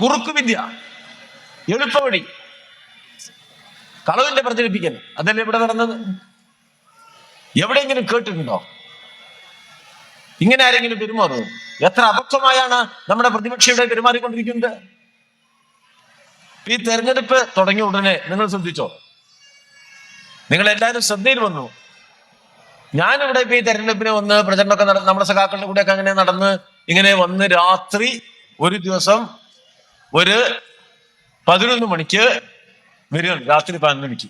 കുറുക്കുവിദ്യ എളുപ്പവഴി. കളവിന്റെ പ്രചരിപ്പിക്കൽ. അതല്ലേ ഇവിടെ നടന്നത്? എവിടെയെങ്കിലും കേട്ടിട്ടുണ്ടോ? ഇങ്ങനെ ആരെങ്കിലും പെരുമാറുന്നു എത്ര അബദ്ധമായാണ് നമ്മുടെ പ്രതിപക്ഷ ഇവിടെ പെരുമാറിക്കൊണ്ടിരിക്കുന്നത്? ഈ തെരഞ്ഞെടുപ്പ് തുടങ്ങിയ ഉടനെ നിങ്ങൾ ശ്രദ്ധിച്ചോ? നിങ്ങൾ എല്ലാവരും ശ്രദ്ധയിൽ വന്നു. ഞാനിവിടെ ഇപ്പൊ ഈ തെരഞ്ഞെടുപ്പിന് വന്ന് പ്രചരണമൊക്കെ നടന്ന് നമ്മുടെ സഖാക്കളുടെ കൂടെ ഒക്കെ അങ്ങനെ നടന്ന് ഇങ്ങനെ വന്ന് രാത്രി ഒരു ദിവസം ഒരു പതിനൊന്ന് മണിക്ക് വരികയാണ് രാത്രി പതിനൊന്ന് മണിക്ക്.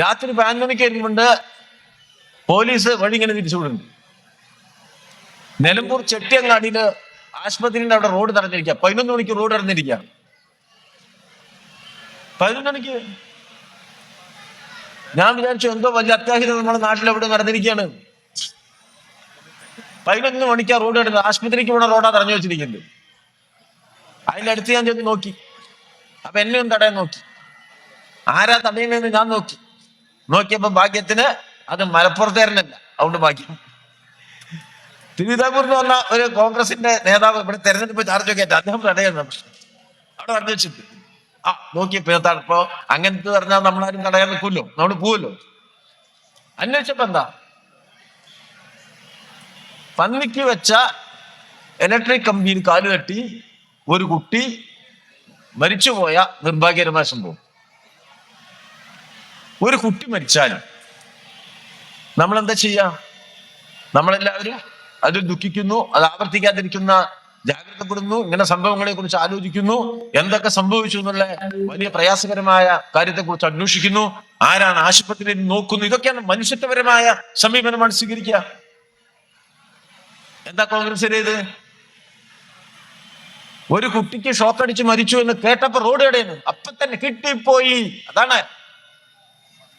രാത്രി പതിനൊന്ന് മണിക്ക് വരുമ്പോണ്ട് പോലീസ് വഴി ഇങ്ങനെ തിരിച്ചുവിടുന്നുണ്ട് നിലമ്പൂർ ചെട്ടിയങ്ങാടിയിൽ ആശുപത്രിന്റെ അവിടെ റോഡ് തടഞ്ഞിരിക്കുക പതിനൊന്ന് മണിക്ക് റോഡ് തടഞ്ഞിരിക്കുക പതിനൊന്ന് മണിക്ക് ഞാൻ വിചാരിച്ചു എന്തോ വലിയ അത്യാഹിതം നമ്മുടെ നാട്ടിൽ എവിടെ നടന്നിരിക്കുകയാണ്. പതിനൊന്ന് മണിക്കാ റോഡ് കിടന്നത് ആശുപത്രിക്ക് ഇവിടെ റോഡാ തടഞ്ഞു വെച്ചിരിക്കുന്നത്. അതിന്റെ അടുത്ത് ഞാൻ ചെന്ന് നോക്കി. അപ്പൊ എന്നെ ഒന്ന് തടയാൻ നോക്കി. ആരാ തടയുന്നതെന്ന് ഞാൻ നോക്കി. നോക്കിയപ്പോ ഭാഗ്യത്തിന് അത് മലപ്പുറത്തേരനല്ല അതുകൊണ്ട് ഭാഗ്യം. തിരുവിതാംകൂർ എന്ന് പറഞ്ഞ ഒരു കോൺഗ്രസിന്റെ നേതാവ് ഇവിടെ തെരഞ്ഞെടുപ്പ് ചാർജ് ഒക്കെ ആയിട്ട് അദ്ദേഹം തടയുന്ന അവിടെ തടഞ്ഞു വെച്ചിട്ട് ആ നോക്കിയപ്പോ പേർത്താണിപ്പോ അങ്ങനത്തെ പറഞ്ഞാൽ നമ്മളാരും തടയാൻ നിൽക്കുമല്ലോ നമ്മൾ പോവല്ലോ. അന്വേഷിച്ചപ്പോ എന്താ? പന്നിക്ക് വെച്ച ഇലക്ട്രിക് കമ്പിയിൽ കാൽ തട്ടി ഒരു കുട്ടി മരിച്ചുപോയ നിർഭാഗ്യകരമായ സംഭവം. ഒരു കുട്ടി മരിച്ചാലും നമ്മൾ എന്താ ചെയ്യുക നമ്മളെല്ലാവരും അതിൽ ദുഃഖിക്കുന്നു അത് ആവർത്തിക്കാതിരിക്കുന്ന ജാഗ്രതപ്പെടുന്നു ഇങ്ങനെ സംഭവങ്ങളെ കുറിച്ച് ആലോചിക്കുന്നു എന്തൊക്കെ സംഭവിച്ചു എന്നുള്ള വലിയ പ്രയാസകരമായ കാര്യത്തെ കുറിച്ച് അന്വേഷിക്കുന്നു ആരാണ് ആശുപത്രിയിൽ നോക്കുന്നു ഇതൊക്കെയാണ് മനുഷ്യത്വപരമായ സമീപനമാണ് സ്വീകരിക്കുക. എന്താ കോൺഗ്രസ് ചെയ്ത് ഒരു കുട്ടിക്ക് ഷോക്ക് അടിച്ച് മരിച്ചു എന്ന് കേട്ടപ്പോ റോഡ് എവിടെയാണ് അപ്പൊ തന്നെ കിട്ടിപ്പോയി. അതാണ്.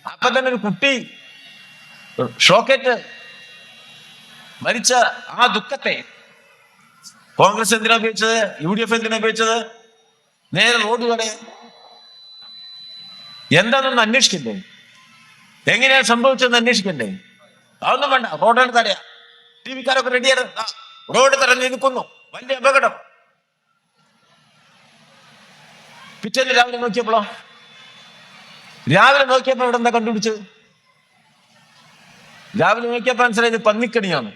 അപ്പൊ തന്നെ ഒരു കുട്ടി ഷോക്കേറ്റ് മരിച്ച ആ ദുഃഖത്തെ കോൺഗ്രസ് എന്തിനാ ഉപയോഗിച്ചത്? യു ഡി എഫ് എന്തിനാ ഉപയോഗിച്ചത്? നേരെ റോഡ് കട എന്താണെന്ന് അന്വേഷിക്കണ്ടേ? എങ്ങനെയാണ് സംഭവിച്ചതെന്ന് അന്വേഷിക്കണ്ടേ? അതൊന്നും വേണ്ട. റോഡാണ് തടയാ ടി വിക്കാരൊക്കെ റെഡിയാണ് റോഡ് തടഞ്ഞു നിൽക്കുന്നു വലിയ അപകടം. പിറ്റേന്ന് രാവിലെ നോക്കിയപ്പോഴോ രാവിലെ നോക്കിയപ്പോ ഇവിടെ എന്താ കണ്ടുപിടിച്ചത്? രാവിലെ നോക്കിയപ്പോ മനസ്സിലായത് പന്നിക്കണിയാണ്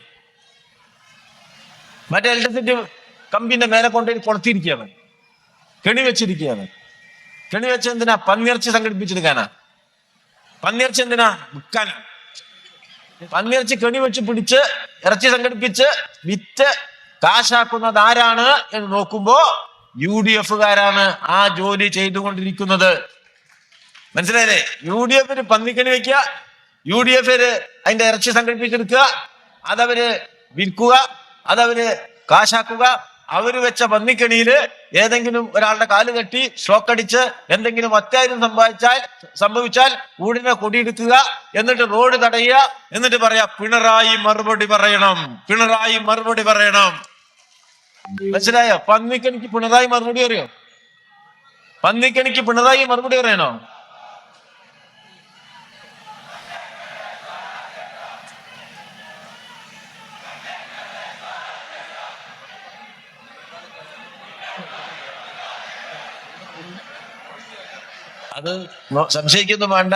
മറ്റേ ഇലക്ട്രിസിറ്റി കമ്പിന്റെ മേലെ കൊണ്ടുപോയി കൊളുത്തിയിരിക്കുകയാണ്. കെണി വെച്ചിരിക്കുകയാണ്. കെണി വെച്ച് എന്തിനാ? പന്നിയിറച്ചി സംഘടിപ്പിച്ചെടുക്കാനാ പന്നിയിറച്ചി എന്തിനാ? വിൽക്കാനാ പന്നിയിറച്ചി കെണി വെച്ച് പിടിച്ച് ഇറച്ചി സംഘടിപ്പിച്ച് വിറ്റ് കാശാക്കുന്നത് ആരാണ് എന്ന് നോക്കുമ്പോ യു ഡി എഫുകാരാണ് ആ ജോലി ചെയ്തുകൊണ്ടിരിക്കുന്നത്. മനസ്സിലായില്ലേ? യു ഡി എഫിന് പന്നിക്കണി വെക്കുക യു ഡി എഫിന് അതിന്റെ ഇറച്ചി സംഘടിപ്പിച്ചെടുക്കുക അതവര് വിൽക്കുക അതവര് കാശാക്കുക അവർ വെച്ച പന്നിക്കണിയിൽ ഏതെങ്കിലും ഒരാളുടെ കാൽ കെട്ടി ഷോക്കടിച്ച് എന്തെങ്കിലും അത്യാവശ്യം സംഭവിച്ചാൽ സംഭവിച്ചാൽ ഉടനെ കൊടിയെടുക്കുക എന്നിട്ട് റോഡ് തടയുക എന്നിട്ട് പറയാ പിണറായി മറുപടി പറയണം പിണറായി മറുപടി പറയണം. മനസ്സിലായോ? പന്നിക്കണിക്ക് പിണറായി മറുപടി അറിയോ? പന്നിക്കണിക്ക് പിണറായി മറുപടി പറയണോ അത് സംശയിക്കുന്നു വേണ്ട.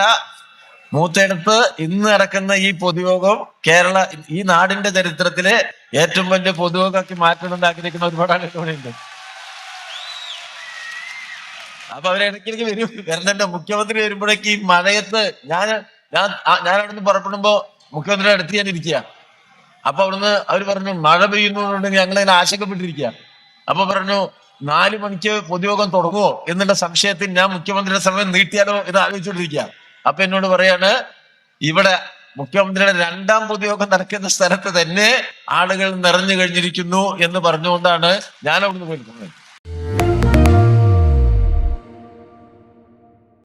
മൂത്തെടുത്ത് ഇന്ന് നടക്കുന്ന ഈ പൊതുയോഗം കേരള ഈ നാടിന്റെ ചരിത്രത്തിലെ ഏറ്റവും വലിയ പൊതുയോഗമാക്കി മാറ്റണമെന്ന് ആഗ്രഹിക്കുന്ന ഒരുപാട് ആളുകൾ അപ്പൊ അവരിടയ്ക്ക് അവരിടയ്ക്കിടയ്ക്ക് വരും. വരുന്നുണ്ട്. മുഖ്യമന്ത്രി വരുമ്പോഴേക്ക് ഈ മഴയത്ത് ഞാൻ ഞാൻ ഞാൻ അവിടുന്ന് പുറപ്പെടുമ്പോ മുഖ്യമന്ത്രിയുടെ അടുത്ത് ഞാൻ ഇരിക്കുക. അപ്പൊ അവിടുന്ന് അവർ പറഞ്ഞു മഴ പെയ്യുന്നതുകൊണ്ട് അതിനെ ആശങ്കപ്പെട്ടിരിക്കുക. അപ്പൊ പറഞ്ഞു നാലു മണിക്ക് പൊതുയോഗം തുടങ്ങുമോ എന്നുള്ള സംശയത്തിൽ ഞാൻ മുഖ്യമന്ത്രിയുടെ സമയം നീട്ടിയാലോ എന്ന് ആലോചിച്ചുകൊണ്ടിരിക്കുക. അപ്പൊ എന്നോട് പറയാണ് ഇവിടെ മുഖ്യമന്ത്രിയുടെ രണ്ടാം പൊതുയോഗം നടക്കുന്ന സ്ഥലത്ത് തന്നെ ആളുകൾ നിറഞ്ഞു കഴിഞ്ഞിരിക്കുന്നു എന്ന് പറഞ്ഞുകൊണ്ടാണ് ഞാൻ അവിടുന്ന് പോയിരിക്കുന്നത്.